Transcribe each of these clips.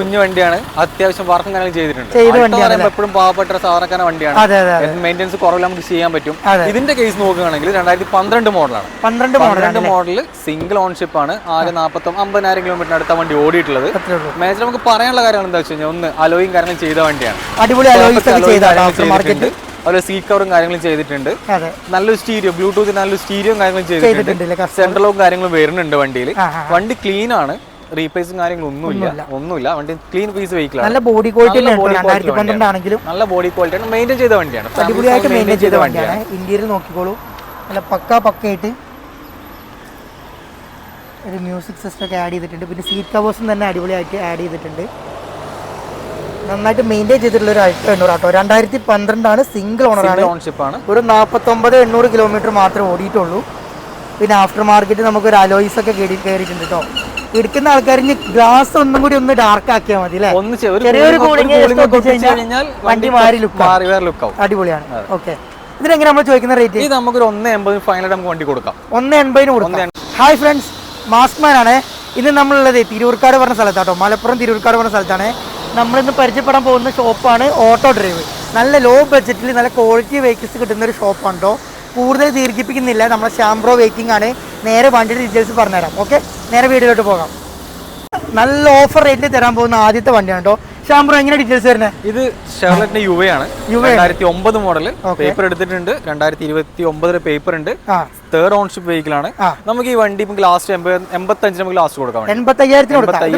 കുഞ്ഞു വണ്ടിയാണ്. അത്യാവശ്യം വർക്കും കാര്യങ്ങൾ ചെയ്തിട്ടുണ്ട്. എപ്പോഴും പാവപ്പെട്ട സാധാരണക്കാരൻ വണ്ടിയാണ്. അതെ കുറവില്ല നമുക്ക് ചെയ്യാൻ പറ്റും. ഇതിന്റെ കേസ് നോക്കുകയാണെങ്കിൽ രണ്ടായിരത്തി പന്ത്രണ്ട് മോഡലാണ് പന്ത്രണ്ട് പന്ത്രണ്ട് മോഡൽ സിംഗിൾ ഓൺഷിപ്പ് ആണ്. ആകെ നാൽപ്പത്തി അമ്പതിനായിരം കിലോമീറ്റർ അടുത്ത വണ്ടി ഓടിയിട്ടുള്ളത്. മേജർ നമുക്ക് പറയാനുള്ള കാര്യങ്ങൾ എന്താ വെച്ച് കഴിഞ്ഞാൽ ഒന്ന് അലോയും കാര്യങ്ങൾ ചെയ്ത വണ്ടിയാണ്. അടിപൊളി. അതുപോലെ സീറ്റ് കവറും കാര്യങ്ങളും ചെയ്തിട്ടുണ്ട്. നല്ലൊരു സ്റ്റീരിയോ ബ്ലൂടൂത്ത് നല്ലൊരു സ്റ്റീരിയോ കാര്യങ്ങളും ചെയ്തിട്ടുണ്ട്. സെൻട്രലും കാര്യങ്ങളും വരുന്നുണ്ട് വണ്ടിയിൽ വണ്ടി ക്ലീൻ ആണ്. റീപ്ലേസും കാര്യങ്ങളും ഒന്നുമില്ല. ഒന്നുമില്ല. വണ്ടി ക്ലീൻ പീസ് വെഹിക്കിൾ നല്ല ബോഡി ക്വാളിറ്റി ആണെങ്കിലും. നല്ല ബോഡി ക്വാളിറ്റി ആണ്. മെയിന്റെയിൻ ചെയ്ത വണ്ടിയാണ്. അടിപൊളിയായിട്ട് മെയിന്റെയിൻ ചെയ്ത വണ്ടിയാണ്. ഇന്ത്യയിൽ നോക്കിക്കോളൂ. നല്ല പക്ക പക്കയായിട്ട് ഒരു മ്യൂസിക് സിസ്റ്റം ഒക്കെ ആഡ് ചെയ്തിട്ടുണ്ട്. പിന്നെ സീറ്റ് കവേഴ്സും തന്നെ അടിപൊളിയായിട്ട് ആഡ് ചെയ്തിട്ടുണ്ട്. നന്നായിട്ട് മെയിന്റെയിൻ ചെയ്തിട്ടുള്ള ഒരു എണ്ണൂറ് ആട്ടോ. രണ്ടായിരത്തി പന്ത്രണ്ടാണ് സിംഗിൾ ഓണറാണ് ഓൺഷിപ്പ് ആണ്. ഒരു നാൽപ്പത്തൊമ്പത് എണ്ണൂറ് കിലോമീറ്റർ മാത്രമേ ഓടിയിട്ടുള്ളൂ. പിന്നെ ആഫ്റ്റർ മാർക്കറ്റ് നമുക്ക് ഒരു അലോയ്സ് ഒക്കെ കയറി കയറിയിട്ടുണ്ട് കേട്ടോ എടുക്കുന്ന ആൾക്കാരിന് ഗ്ലാസ് ഒന്നും കൂടി ഒന്ന് ഡാർക്ക് ആക്കിയാൽ മതി അല്ലേ? ചെറിയൊരു കൂളിംഗ് വണ്ടി മാറി ലുക്ക് അടിപൊളിയാണ്. ഓക്കെ ഇതിനെങ്ങനെ നമ്മൾ ചോദിക്കുന്ന റേറ്റ് ഇത് നമുക്കൊരു ഒന്ന് ഫൈനലായിട്ട് നമുക്ക് വണ്ടി കൊടുക്കാം. ഒന്ന് എൺപതിന് കൊടുക്കാം. ഹായ് ഫ്രണ്ട്സ് മാസ്ക്മാൻ ആണ്. ഇന്ന് നമ്മളുള്ളത് തിരൂർക്കാട് പറഞ്ഞ സ്ഥലത്താട്ടോ. മലപ്പുറം തിരൂർക്കാട് പറഞ്ഞ സ്ഥലത്താണ്. നമ്മളിന്ന് പരിചയപ്പെടാൻ പോകുന്ന ഷോപ്പാണ് ഓട്ടോ ഡ്രൈവ് നല്ല ലോ ബഡ്ജറ്റിൽ നല്ല ക്വാളിറ്റി വെഹിക്കിൾസ് കിട്ടുന്ന ഒരു ഷോപ്പാണ് കേട്ടോ കൂടുതൽ ദീർഘിപ്പിക്കുന്നില്ല. നമ്മളെ ശാംബ്രോ വെയിറ്റിംഗ് ആണ്. നേരെ വണ്ടിയുടെ ഡീറ്റെയിൽസ് പറഞ്ഞുതരാം. ഓക്കെ നേരെ വീടിലോട്ട് പോകാം. നല്ല ഓഫർ റേറ്റിൽ തരാൻ പോകുന്ന ആദ്യത്തെ വണ്ടിയാണ് കേട്ടോ ശാംബ്രോ എങ്ങനെ ഡീറ്റെയിൽസ് വരുന്നത് ഇത് ഷെർലറ്റിന്റെ യുവ ആണ് രണ്ടായിരത്തി ഒമ്പത് മോഡൽ പേപ്പർ എടുത്തിട്ടുണ്ട്. രണ്ടായിരത്തി ഇരുപത്തി ഒമ്പതിലെ പേപ്പർ ഉണ്ട് തേർഡ് ഓൺഷിപ്പ് വെഹിക്കിൾ ആണ് നമുക്ക് ഈ വണ്ടി ഇപ്പം ലാസ്റ്റ് എൺപത്തി അഞ്ച് നമുക്ക് ലാസ്റ്റ് കൊടുക്കാം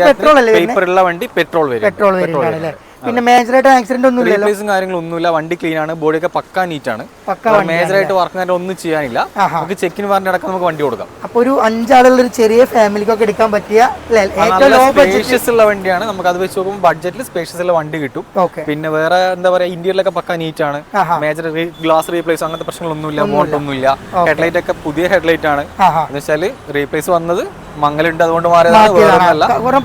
പെട്രോൾ ഉള്ള വണ്ടി പെട്രോൾ വരും പെട്രോൾ പിന്നെ മേജറായിട്ട് ആക്സിഡന്റ് ഒന്നും ഇല്ലല്ലോ റീപ്ലേസും കാര്യങ്ങളും ഒന്നുമില്ല. വണ്ടി ക്ലീൻ ആണ്. ബോഡിയൊക്കെ പക്കാ നീറ്റ് ആണ്. ആയിട്ട് വർക്ക് ഒന്നും ചെയ്യാനില്ല. നമുക്ക് ചെക്കിന് പറഞ്ഞ അടക്കം നമുക്ക് വണ്ടി കൊടുക്കാം. അപ്പൊ ഒരു അഞ്ചാളുള്ള ഒരു ചെറിയ ഫാമിലിക്കൊക്കെ എടുക്കാൻ പറ്റിയ സ്പേഷ്യസ് ഉള്ള വണ്ടിയാണ്. നമുക്ക് അത് വെച്ച് നോക്കുമ്പോൾ ബഡ്ജറ്റിൽ സ്പേഷ്യസ് ഉള്ള വണ്ടി കിട്ടും. പിന്നെ വേറെ എന്താ പറയാ ഇന്ത്യയിലൊക്കെ പക്ക നീറ്റ് ആണ്. മേജർ ഗ്ലാസ് റീപ്ലേസ് അങ്ങനത്തെ പ്രശ്നങ്ങളൊന്നുമില്ല മോൾട്ട് ഒന്നുമില്ല ഹെഡ്ലൈറ്റ് ഒക്കെ പുതിയ ഹെഡ്ലൈറ്റ് ആണ്. എന്ന് വെച്ചാൽ റീപ്ലേസ് വന്നത് മംഗലുണ്ട് അതുകൊണ്ട് മാറിയതാണ്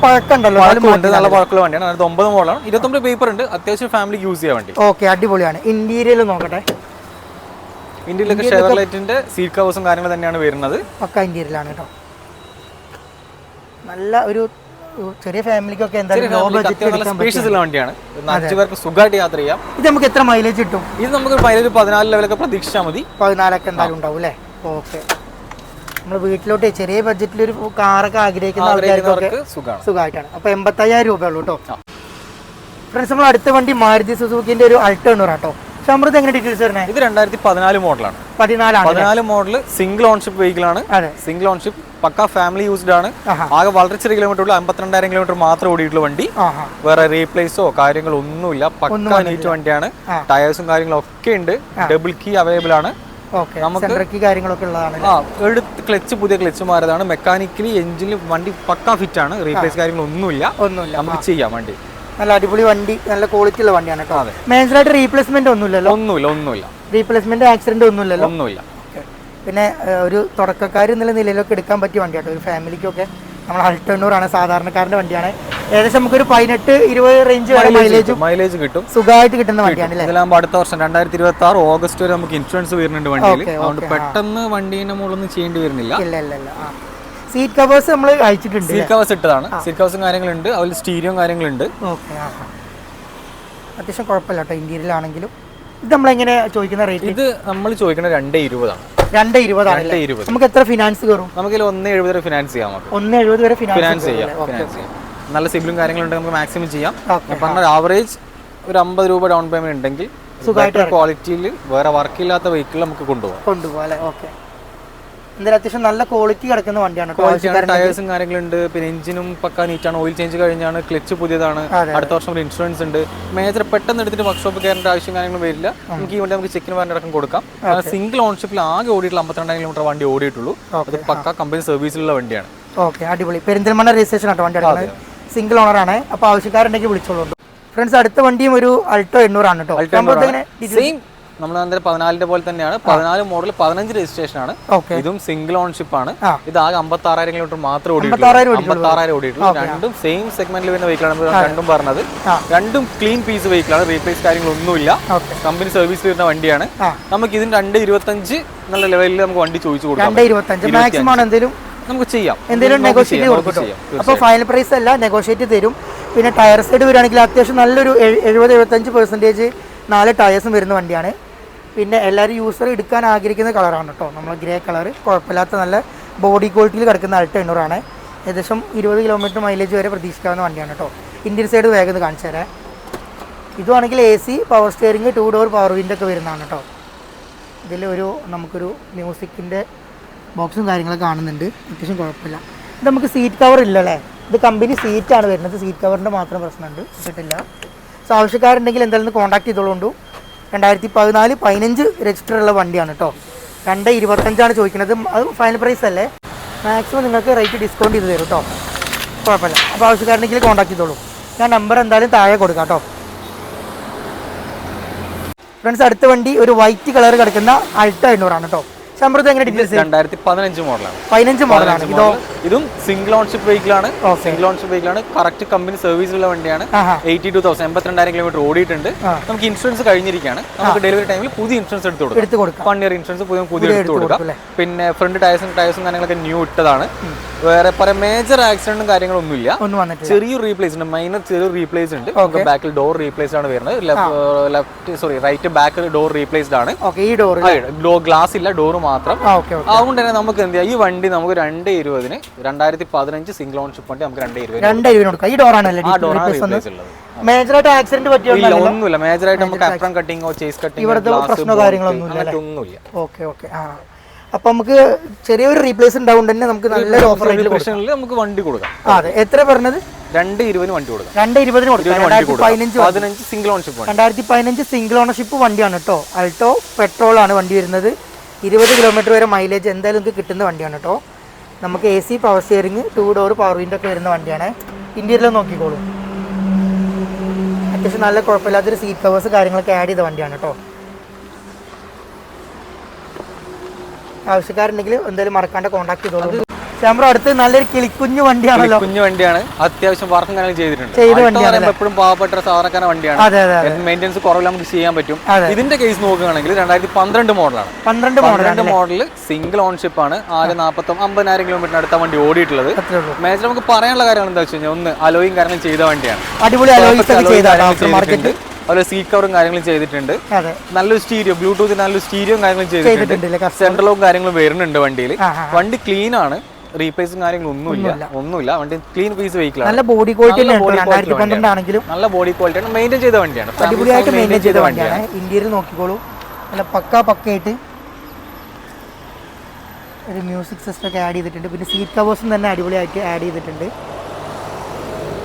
പഴക്കമുണ്ടല്ലോ. പഴക്കമുണ്ട് നല്ല പഴക്കമുള്ള വണ്ടിയാണ്. അതിനകത്ത് ഒമ്പത് മോളാണ് ഇരുപത്തൊമ്പത് പേപ്പർ ഉണ്ട്. അത്യാവശ്യം ഫാമിലിക്ക് യൂസ് ചെയ്യാൻ വേണ്ടി. ഓക്കെ അടിപൊളിയാണ്. ഇന്റീരിയൽ നോക്കട്ടെ. ഇന്ത്യയിലൊക്കെ ഷെവർലൈറ്റിന്റെ സീറ്റ് കവേഴ്സും കാര്യങ്ങളും തന്നെയാണ് വരുന്നത്. പക്ക ഇന്റീരിയലാണ് കേട്ടോ നല്ല ഒരു ചെറിയ ഫാമിലിക്കൊക്കെ എന്തായാലും ലോ ബഡ്ജറ്റ് എടുക്കാൻ സ്പേഷ്യസ് പറ്റും. വണ്ടിയാണ്. അഞ്ചു പേർക്ക് സുഖമായിട്ട് യാത്ര ചെയ്യാം. ഇത് നമുക്ക് എത്ര മൈലേജ് കിട്ടും? ഇത് നമുക്ക് മൈലേജ് പതിനാല് ലെവലൊക്കെ പ്രതീക്ഷിച്ചാൽ മതി. പതിനാലൊക്കെ എന്തായാലും ഉണ്ടാവും അല്ലേ ഓക്കെ. നമ്മൾ വീട്ടിലോട്ട് ചെറിയ ബഡ്ജറ്റിൽ ഒരു കാറൊക്കെ ആഗ്രഹിക്കുന്ന ആൾക്കാർക്കൊക്കെ സുഖമായിട്ടാണ്. അപ്പോൾ എൺപത്തയ്യായിരം രൂപ ഉള്ളൂ കേട്ടോ. ഫ്രണ്ട്സ് നമ്മൾ അടുത്ത വണ്ടി മാരുതി സുസുക്കിന്റെ ഒരു അൾട്ടോണർ കേട്ടോ സമൃദ്ധ എങ്ങനെ ഡീറ്റെയിൽസ് വരണേ ഇത് രണ്ടായിരത്തി പതിനാല് മോഡലാണ്. പതിനാലാണ് പതിനാല് മോഡൽ സിംഗിൾ ഓൺഷിപ്പ് വെഹിക്കിൾ ആണ്. സിംഗിൾ ഓൺഷിപ്പ് പക്ക ഫാമിലി യൂസ്ഡ് ആണ്. ആകെ വളരെ ചെറിയ കിലോമീറ്റർ ഉള്ളൂ. അമ്പത്തിരണ്ടായിരം കിലോമീറ്റർ മാത്രം ഓടിയിട്ടുള്ള വണ്ടി. വേറെ റീപ്ലേസോ കാര്യങ്ങളോ ഒന്നുമില്ല. പക്ക നീറ്റ് വണ്ടിയാണ്. ടയേഴ്സും കാര്യങ്ങളും ഒക്കെ ഉണ്ട്. ഡബിൾ കീ അവൈലബിൾ ആണ്. ഓക്കെ. സെൻട്രക്കി കാര്യങ്ങളൊക്കെ ഉള്ളതാണ് ആ എടുത്ത് ക്ലച്ച് പുതിയ ക്ലച്ച് മാറിയതാണ് മെക്കാനിക്കലി എഞ്ചിനിൽ വണ്ടി പക്കാ ഫിറ്റ് ആണ് റീപ്ലേസ് കാര്യങ്ങളൊന്നുമില്ല. ഒന്നുമില്ല. നമുക്ക് ചെയ്യാം വണ്ടി. നല്ല അടിപൊളി വണ്ടി നല്ല ക്വാളിറ്റി ഉള്ള വണ്ടിയാണ് കേട്ടോ. മേജറായിട്ട് റീപ്ലേസ്മെന്റ് ഒന്നുമില്ലല്ലോ? ഒന്നുമില്ല ഒന്നുമില്ല. റീപ്ലേസ്മെന്റ് ആക്സിഡന്റ് ഒന്നുമില്ലല്ലോ? ഒന്നുമില്ല. പിന്നെ ഒരു തുടക്കക്കാർ എന്നുള്ള നിലയിലൊക്കെ എടുക്കാൻ പറ്റിയ വണ്ടിയാട്ടോ ഒരു ഫാമിലിക്കൊക്കെ നമ്മൾ അൾട്ടണ്ണൂറാണ് സാധാരണക്കാരന്റെ വണ്ടിയാണ്. ഏകദേശം നമുക്കൊരു പതിനെട്ട് ഇരുപത് റേഞ്ച് വരെ മൈലേജും മൈലേജ് കിട്ടും സുഖമായിട്ട് കിട്ടുന്ന വണ്ടിയാണ് ഇതിലാകുമ്പോൾ അടുത്ത വർഷം രണ്ടായിരത്തി ഇരുപത്തി ആറ് ഓഗസ്റ്റ് വരെ നമുക്ക് ഇൻഷുറൻസ് വരുന്നുണ്ട് വണ്ടിയിൽ. അതുകൊണ്ട് പെട്ടെന്ന് വണ്ടീന്റെ മുകളിലൊന്നും ചെയ്യേണ്ടി വരുന്നില്ല. ഇല്ല ഇല്ല സീറ്റ് കവേഴ്സ് നമ്മൾ അയച്ചിട്ടുണ്ട് സീറ്റ് കവേഴ്സ് ഇട്ടതാണ്. സീറ്റ് കവേഴ്സും കാര്യങ്ങളുണ്ട്. അതിൽ സ്റ്റീരിയോ കാര്യങ്ങളുണ്ട്. അത്യാവശ്യം കുഴപ്പമില്ല കേട്ടോ ഇന്ത്യയിലാണെങ്കിലും ഇത് നമ്മളെങ്ങനെ ചോദിക്കുന്ന റേറ്റ് ഇത് നമ്മൾ ചോദിക്കുന്ന രണ്ടേ ഇരുപതാണ്. രണ്ട് ഇരുപതാണ് രണ്ട് ഇരുപത്. നമുക്ക് എത്ര ഫിനാൻസ് കയറും? നമുക്ക് ഒന്ന് എഴുപത് വരെ ഫിനാൻസ് ചെയ്യാം നമുക്ക് ഒന്ന് എഴുപത് വരെ ഫിനാൻസ് ചെയ്യാം ഫിനാൻസ് ചെയ്യാം. നല്ല സിബിലും കാര്യങ്ങളുണ്ടെങ്കിൽ നമുക്ക് മാക്സിമം ചെയ്യാം. പറഞ്ഞ ആവറേജ് ഒരു അമ്പത് രൂപ ഡൗൺ പേയ്മെന്റ് ഉണ്ടെങ്കിൽ സുഖമായിട്ട് ക്വാളിറ്റിയിൽ വേറെ വർക്ക് ഇല്ലാത്ത വെഹിക്കിൾ നമുക്ക് കൊണ്ടുപോകാം. കൊണ്ടുപോകാം അല്ലേ? ഓക്കെ. എന്തായാലും അത്യാവശ്യം നല്ല ക്വാളിറ്റി കിടക്കുന്ന വണ്ടിയാണ് ടയേഴ്സും കാര്യങ്ങളുണ്ട്. പിന്നെ എഞ്ചിനും പക്ക നീറ്റാണ് ഓയിൽ ചേഞ്ച് കഴിഞ്ഞാണ്. ക്ലച്ച് പുതിയതാണ്. അടുത്ത വർഷം ഒരു ഇൻഷുറൻസ് ഉണ്ട്. മേജർ പെട്ടെന്ന് എടുത്തിട്ട് വർക്ക്ഷോപ്പ് കയറേണ്ട ആവശ്യം കാര്യങ്ങളും വരില്ല. നമുക്ക് ഈ വണ്ടി നമുക്ക് ചെക്കിന് പറഞ്ഞ അടക്കം കൊടുക്കാം. സിംഗിൾ ഓൺഷിപ്പിൽ ആകെ ഓടിയിട്ടുള്ള അമ്പത്തിരണ്ടായിരം കിലോമീറ്റർ വണ്ടി ഓടിയിട്ടുള്ളൂ. അത് പക്ക കമ്പനി സർവീസിലുള്ള വണ്ടിയാണ്. ഓക്കെ അടിപൊളി. പെരിന്തൽമണ്ണ രജിസ്ട്രേഷൻ ആട്ടോ വണ്ടി സിംഗിൾ ഓണർ ആണ്. അപ്പോൾ ആവശ്യക്കാരുണ്ടെങ്കിൽ വിളിച്ചോളൂ ഫ്രണ്ട്സ് അടുത്ത വണ്ടിയും ഒരു അൾട്ടോ എണ്ണൂറാണ് കേട്ടോ. സെയിം നമ്മൾ അന്നേരം പതിനാലിന്റെ പോലെ തന്നെയാണ്. പതിനാല് മോഡൽ പതിനഞ്ച് രജിസ്ട്രേഷൻ ആണ്. ഇതും സിംഗിൾ ഓൺഷിപ്പ് ആണ്. ഇത് ആകെ അമ്പത്തി ആറായിരം കിലോമീറ്റർ മാത്രമേ ഓടിയിട്ടുള്ളൂ. അമ്പത്താറായിരം ഓടിയിട്ടുള്ളൂ. രണ്ടും സെയിം സെഗ്മെന്റിൽ വരുന്ന വെഹിക്കിളാണ് രണ്ടും പറഞ്ഞത്. രണ്ടും ക്ലീൻ പീസ് വെഹിക്കിൾ ആണ്. റീപ്ലേസ് കാര്യങ്ങളൊന്നുമില്ല. കമ്പനി സർവീസ് വരുന്ന വണ്ടിയാണ്. നമുക്ക് ഇതിന് രണ്ട് ഇരുപത്തഞ്ച് നല്ല ലെവലിൽ നമുക്ക് വണ്ടി ചോദിച്ചു കൊടുക്കാം. എന്തെങ്കിലും? നമുക്ക് ചെയ്യാം. എന്തെങ്കിലും നെഗോഷിയേറ്റ് കൊടുക്കും അപ്പോൾ ഫൈനൽ പ്രൈസ് അല്ല നെഗോഷിയേറ്റ് തരും. പിന്നെ ടയർ സൈഡ് വരികയാണെങ്കിൽ അത്യാവശ്യം നല്ലൊരു എഴു- എഴുപത് എഴുപത്തഞ്ച് പെർസെന്റേജ് നാല് ടയേഴ്സും വരുന്ന വണ്ടിയാണ്. പിന്നെ എല്ലാവരും യൂസർ എടുക്കാൻ ആഗ്രഹിക്കുന്ന കളറാണ് കേട്ടോ നമ്മൾ ഗ്രേ കളർ കുഴപ്പമില്ലാത്ത നല്ല ബോഡി ക്വാളിറ്റിയിൽ കിടക്കുന്ന അൾട്ട എണ്ണൂറാണ് ഏകദേശം ഇരുപത് കിലോമീറ്റർ മൈലേജ് വരെ പ്രതീക്ഷിക്കാവുന്ന വണ്ടിയാണ് കേട്ടോ ഇന്ത്യൻ സൈഡ് വേഗം ഒന്ന് കാണിച്ചു തരാം. ഇതുവാണെങ്കിൽ A C power steering two door power വിൻഡൊക്കെ വരുന്നതാണ് കേട്ടോ ഇതിൽ ഒരു നമുക്കൊരു മ്യൂസിക്കിന്റെ ബോക്സും കാര്യങ്ങളൊക്കെ കാണുന്നുണ്ട്. അത്യാവശ്യം കുഴപ്പമില്ല. ഇത് നമുക്ക് സീറ്റ് കവർ ഇല്ല അല്ലേ? ഇത് കമ്പനി സീറ്റാണ് വരുന്നത്. സീറ്റ് കവറിന്റെ മാത്രം പ്രശ്നമുണ്ട്. കിട്ടില്ല സോ ആവശ്യക്കാരുണ്ടെങ്കിൽ എന്തായാലും കോൺടാക്ട് ചെയ്തോളൂ. രണ്ടായിരത്തി പതിനാല് പതിനഞ്ച് രജിസ്റ്റർ ഉള്ള വണ്ടിയാണ് കേട്ടോ രണ്ട് ഇരുപത്തഞ്ചാണ് ചോദിക്കുന്നത് അത് ഫൈനൽ പ്രൈസ് അല്ലേ? മാക്സിമം നിങ്ങൾക്ക് റേറ്റ് ഡിസ്കൗണ്ട് ചെയ്ത് തരും കേട്ടോ കുഴപ്പമില്ല. അപ്പോൾ ആവശ്യക്കാരനെങ്കിൽ കോൺടാക്ട് ചെയ്തോളൂ. ഞാൻ നമ്പർ എന്തായാലും താഴെ കൊടുക്കാം കേട്ടോ ഫ്രണ്ട്സ് അടുത്ത വണ്ടി ഒരു വൈറ്റ് കളർ കിടക്കുന്ന അൾട്ട എണ്ണൂറാണ് കേട്ടോ ശമ്പളത്ത് എങ്ങനെ ഡീറ്റെയിൽസ് രണ്ടായിരത്തി പതിനഞ്ച് മോഡലാണ് പതിനഞ്ച് മോഡലാണ് ഇതോ ഇതും സിംഗിൾ ഓൺഷിപ്പ് വെഹിക്കിൾ ആണ്. സിംഗിൾ ഓൺഷിപ്പ് വെഹിക്കിൾ ആണ്. കറക്റ്റ് കമ്പനി സർവീസുള്ള വണ്ടിയാണ്. എയ്റ്റി ടു തൗസൻഡ് എൺപത്തിരണ്ടായിരം കിലോമീറ്റർ ഓടിയിട്ടുണ്ട്. നമുക്ക് ഇൻഷുറൻസ് കഴിഞ്ഞിരിക്കുകയാണ്. നമുക്ക് ഡെലിവറി ടൈമിൽ പുതിയ ഇൻഷുറൻസ് എടുത്ത് കൊടുക്കാം. വൺ ഇയർ ഇൻഷുറൻസ് പുതിയ പുതിയ എടുത്ത് കൊടുക്കാം. പിന്നെ ഫ്രണ്ട് ടയർസും ടയർസും കാര്യങ്ങളൊക്കെ ന്യൂ ഇട്ടതാണ്. വേറെ പല മേജർ ആക്സിഡന്റും ഒന്നും വന്നിട്ടില്ല. ചെറിയൊരു റീപ്ലേസ് ഉണ്ട്. മൈനർ ചെറിയൊരു റീപ്ലേസ് ഉണ്ട്. ബാക്കിൽ ഡോർ റീപ്ലേസ് ആണ് വരുന്നത്. Left sorry right back door replaced ആണ്. ഈ ഡോർ ഗ്ലാസ് ഇല്ല. ഡോർ മാത്രം. അതുകൊണ്ട് തന്നെ നമുക്ക് എന്ത് ചെയ്യാം? ഈ വണ്ടി നമുക്ക് രണ്ട് ഇരുപതിന് രണ്ടായിരത്തി പതിനഞ്ച് സിംഗിൾ ഓൺഷിപ്പ് വണ്ടി നമുക്ക് രണ്ട് രണ്ട് ഈ ഡോറാണല്ലേ ആ ഡോറാണ് റീപ്ലേസ് റീപ്ലേസ് ഉള്ളത്. മേജറായിട്ട് ആക്സിഡന്റ് ഒന്നുമില്ല. നമുക്ക് കട്ടിങ്ങോ ചേസ് കട്ടിങ്ങോ ഇവിടുത്തെ പ്രശ്നമോ കാര്യങ്ങളൊന്നും ഇല്ല അങ്ങനത്തെ ഒന്നുമില്ല ഓക്കെ ഓക്കെ. ആ. അപ്പൊ നമുക്ക് ചെറിയൊരു റീപ്ലേസ് ഉണ്ടാവും തന്നെ നമുക്ക് നല്ലൊരു ഓഫർ റേറ്റിൽ നമുക്ക് വണ്ടി കൊടുക്കാം. അതെ. എത്ര പറഞ്ഞത്? രണ്ട് ഇരുപതിന് വണ്ടി കൊടുക്കാം. രണ്ട് ഇരുപതിന് കൊടുക്കാം. പതിനഞ്ച് സിംഗിൾ ഓണർഷിപ്പ് രണ്ടായിരത്തി പതിനഞ്ച് സിംഗിൾ ഓണർഷിപ്പ് വണ്ടിയാണ് കേട്ടോ അൾട്ടോ പെട്രോൾ ആണ് വണ്ടി വരുന്നത്. ഇരുപത് കിലോമീറ്റർ വരെ മൈലേജ് എന്തായാലും നിങ്ങൾക്ക് കിട്ടുന്ന വണ്ടിയാണ് കേട്ടോ നമുക്ക് A C power steering two door power window ഒക്കെ വരുന്ന വണ്ടിയാണ്. ഇന്റീരിയർ നോക്കിക്കോളൂ. അത്യാവശ്യം നല്ല കുഴപ്പമില്ലാത്തൊരു സീറ്റ് കവേഴ്സ് കാര്യങ്ങളൊക്കെ ആഡ് ചെയ്ത വണ്ടിയാണ് കേട്ടോ ആവശ്യക്കാരുണ്ടെങ്കിൽ എന്തായാലും മറക്കാണ്ട് കോൺടാക്ട് ചെയ്തോളൂ. ക്യാമറ അടുത്ത് നല്ലൊരു കിളിക്കുഞ്ഞു വണ്ടിയാണല്ലോ. കുഞ്ഞു വണ്ടിയാണ്. അത്യാവശ്യം വർക്കും കാര്യങ്ങൾ ചെയ്തിട്ടുണ്ട്. ചെയ്ത വണ്ടിയാണ് എപ്പോഴും പാവപ്പെട്ട സാധാരണക്കാര വണ്ടിയാണ്. മെയിന്റെനൻസ് കുറവില്ല നമുക്ക് ചെയ്യാൻ പറ്റും. ഇതിന്റെ കേസ് നോക്കുകയാണെങ്കിൽ രണ്ടായിരത്തി പന്ത്രണ്ട് മോഡലാണ് പന്ത്രണ്ട് പന്ത്രണ്ട് മോഡൽ സിംഗിൾ ഓൺഷിപ്പ് ആണ്. ആകെ നാൽപ്പത്തി അമ്പതിനായിരം കിലോമീറ്റർ അടുത്ത വണ്ടി ഓടിയിട്ടുള്ളത്. മേജർ നമുക്ക് പറയാനുള്ള കാര്യങ്ങൾ എന്താ വെച്ച് കഴിഞ്ഞാൽ ഒന്ന് അലോയും കാര്യങ്ങളും ചെയ്ത വണ്ടിയാണ്. അടിപൊളി അലോയിസ് അതുപോലെ സീറ്റ് കവറും കാര്യങ്ങളും ചെയ്തിട്ടുണ്ട്. നല്ലൊരു സ്റ്റീരിയോ ബ്ലൂടൂത്ത് നല്ലൊരു സ്റ്റീരിയോ കാര്യങ്ങളും ചെയ്തിട്ടുണ്ട്. ചെയ്തിട്ടുണ്ടല്ലേ? കസ്റ്റമർ സെൻട്രലും കാര്യങ്ങളും വരുന്നുണ്ട് വണ്ടിയിൽ. വണ്ടി ക്ലീൻ ആണ്. റീപ്ലേസും കാര്യങ്ങളും ഒന്നുമില്ല. ഒന്നുമില്ല. വണ്ടി ക്ലീൻ പീസ് വെഹിക്കിൾ നല്ല ബോഡി ക്വാളിറ്റി ആണെങ്കിലും നല്ല ബോഡി ക്വാളിറ്റി ആണ്. മെയിന്റെയിൻ ചെയ്ത വണ്ടിയാണ്. അടിപൊളിയായിട്ട് മെയിന്റെയിൻ ചെയ്ത വണ്ടിയാണ്. ഇന്ത്യയിൽ നോക്കിക്കോളൂ. നല്ല പക്ക പക്കയായിട്ട് ഒരു മ്യൂസിക് സിസ്റ്റം ഒക്കെ ആഡ് ചെയ്തിട്ടുണ്ട്. പിന്നെ സീറ്റ് കവേഴ്സും തന്നെ അടിപൊളിയായിട്ട് ആഡ് ചെയ്തിട്ടുണ്ട്.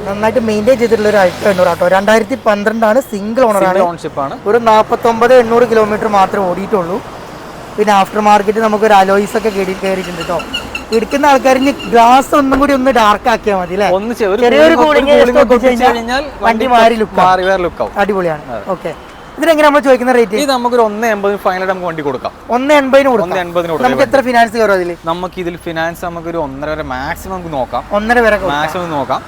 നന്നായിട്ട് മെയിന്റെയിൻ ചെയ്തിട്ടുള്ള ഒരു അൾട്ടോ എണ്ണൂറ് ആട്ടോ. രണ്ടായിരത്തി പന്ത്രണ്ടാണ് സിംഗിൾ ഓണറാണ് ഓൺഷിപ്പാണ് ഓൺഷിപ്പ് ആണ്. ഒരു നാൽപ്പത്തൊമ്പത് എണ്ണൂറ് കിലോമീറ്റർ മാത്രമേ ഓടിയിട്ടുള്ളൂ. പിന്നെ ആഫ്റ്റർ മാർക്കറ്റ് നമുക്ക് ഒരു അലോയ്സ് ഒക്കെ കയറി കയറിയിട്ടുണ്ട് കേട്ടോ എടുക്കുന്ന ആൾക്കാർ ഗ്ലാസ് ഒന്നും കൂടി ഒന്ന് ഡാർക്ക് ആക്കിയാൽ മതി അല്ലേ ഒന്ന് ചെറിയൊരു ഒരു കഴിഞ്ഞാൽ വണ്ടി മാറി. മാറി വേറെ ലുക്ക് ആവും. അടിപൊളിയാണ്. ഓക്കെ. ഇതിനെങ്ങനെ നമ്മൾ ചോദിക്കുന്ന റേറ്റ് ഇത് നമുക്കൊരു ഒന്ന് എൺപത് ഫൈനൽ നമുക്ക് വണ്ടി കൊടുക്കാം. ഒന്ന് എൺപതിന് ഒന്ന് എൺപതിന് നമുക്ക് എത്ര ഫിനാൻസ് കയറും അതിൽ നമുക്ക് ഇതിൽ ഫിനാൻസ് നമുക്ക് ഒരു ഒന്നര വരെ മാക്സിമം നമുക്ക് നോക്കാം. ഒന്നര വരെ മാക്സിമം നോക്കാം.